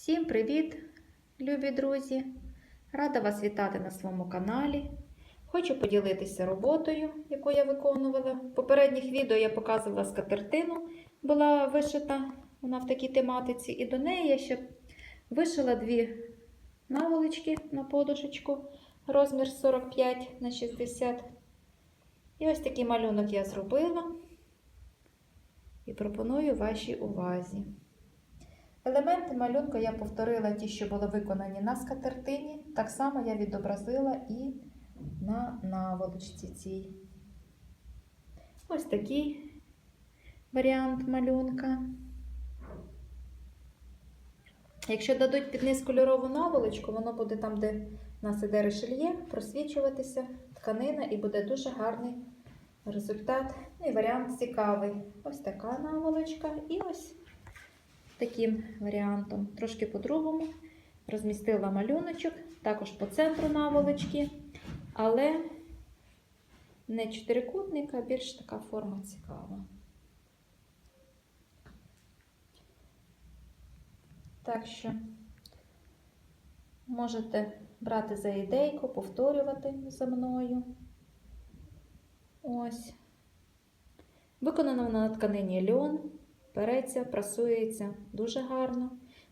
Всім привіт, любі друзі! Рада вас вітати на своєму каналі. Хочу поділитися роботою, яку я виконувала. В попередніх відео я показувала скатертину, була вишита вона в такій тематиці, і до неї я ще вишила дві наволочки на подушечку, розмір 45 на 60. І ось такий малюнок я зробила і пропоную вашій увазі. Елементи малюнка я повторила ті, що були виконані на скатертині. Так само я відобразила і на наволочці цій. Ось такий варіант малюнка. Якщо дадуть під низ кольорову наволочку, воно буде там, де в нас іде решельє, просвічуватися тканина і буде дуже гарний результат. Ну і варіант цікавий. Ось така наволочка і ось таким варіантом. Трошки по-другому. Розмістила малюночок, також по центру наволочки, але не чотирикутник, а більш така форма цікава. Так що можете брати за ідейку, повторювати за мною. Ось. Виконано на тканині льон, переться, прасується дуже гарно,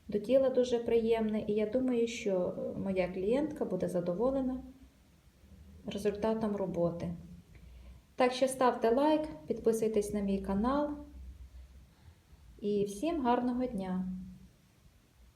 до тіла дуже приємне, і я думаю, що моя клієнтка буде задоволена результатом роботи. Так що ставте лайк, підписуйтесь на мій канал і всім гарного дня!